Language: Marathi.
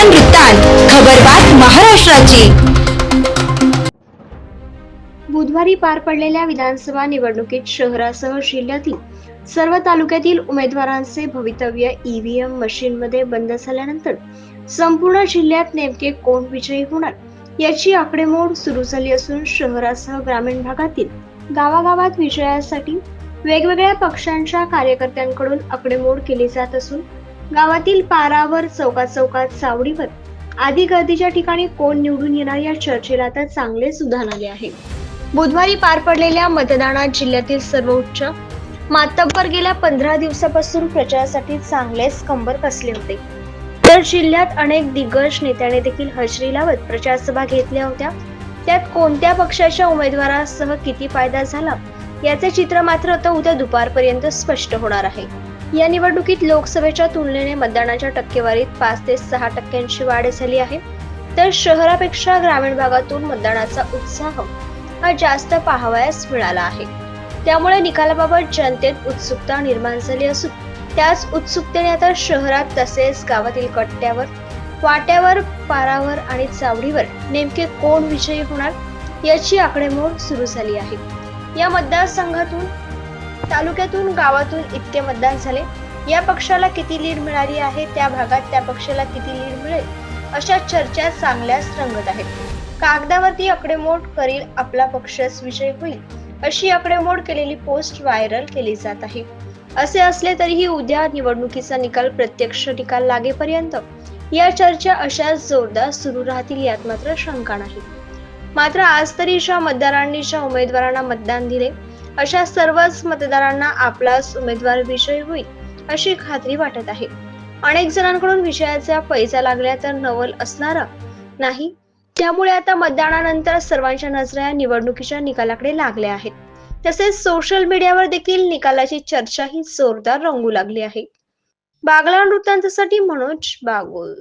महान वृत्तांत खबरबात महाराष्ट्राची. बुधवारी पार पडलेल्या विधानसभा निवडणुकीत शहरासह जिल्ह्यातील सर्व तालुक्यातील उमेदवारांचे भवितव्य ईव्हीएम मशीनमध्ये बंद झाल्यानंतर संपूर्ण जिल्ह्यात नेमके कोण विजयी होणार याची आकडेमोड सुरू झाली असून शहरासह ग्रामीण भागातील गावागावात विजयासाठी वेगवेगळ्या पक्षांच्या कार्यकर्त्यांकडून आकडेमोड केली जात असून गावातील पारावर चौकात चौकात सावडीवर आदी गर्दीच्या ठिकाणी कोण निवडून येणार या चर्चेला आता चांगले सुधार आले आहे. बुधवारी पार पडलेल्या मतदानात जिल्ह्यातील सर्व उच्च मातब्बर गेल्या पंधरा दिवसापासून प्रचारासाठी चांगलेच कंबर कसले होते. तर जिल्ह्यात अनेक दिग्गज नेत्याने देखील हजेरी लावत प्रचारसभा घेतल्या होत्या. त्यात कोणत्या पक्षाच्या उमेदवारासह किती फायदा झाला? याचे चित्र मात्र आता उद्या दुपारपर्यंत स्पष्ट होणार आहे. या निवडणुकीत लोकसभेच्या तुलनेने मतदानाच्या टक्केवारीत पाच ते सहा टक्क्यांची वाढ झाली आहे. तर शहरापेक्षा ग्रामीण भागातून मतदानाचा उत्साह हा जास्त पाहावयास मिळाला आहे. त्यामुळे निकालाबाबत जनतेत उत्सुकता निर्माण झाली असून त्याच उत्सुकतेने आता शहरात तसेच गावातील कट्ट्यावर वाट्यावर पारावर आणि चावडीवर नेमके कोण विजयी होणार याची आकडेमोड सुरू झाली आहे. या मतदारसंघातून तालुक्यातून गावातून इतके मतदान झाले. या पक्षाला किती लीड मिळाली आहे त्या भागात त्या पक्षाला किती लीड मिळेल अशा चर्चा चांगल्याच रंगत आहेत कागदावरती आकडेमोड करील आपला पक्षच विजय होईल अशी आकडेमोड केलेली पोस्ट व्हायरल केली जात आहे. असे असले तरीही उद्या निवडणुकीचा निकाल प्रत्यक्ष निकाल लागेपर्यंत या चर्चा अशाच जोरदार सुरू राहतील यात मात्र शंका नाही. मात्र आज तरी ज्या मतदारांनी ज्या उमेदवारांना मतदान दिले अशा सर्वच मतदारांना आपलाच उमेदवार विजयी होईल अशी खात्री वाटत आहे. अनेक जणांकडून विषयाचा पैसा लागल्या तर नवल असणारा नाही. त्यामुळे आता मतदानानंतर सर्वांच्या नजरा निवडणुकीच्या निकालाकडे लागल्या आहेत. तसेच सोशल मीडियावर देखील निकालाची चर्चा ही जोरदार रंगू लागली आहे. बागला वृत्तांतासाठी मनोज बागुल.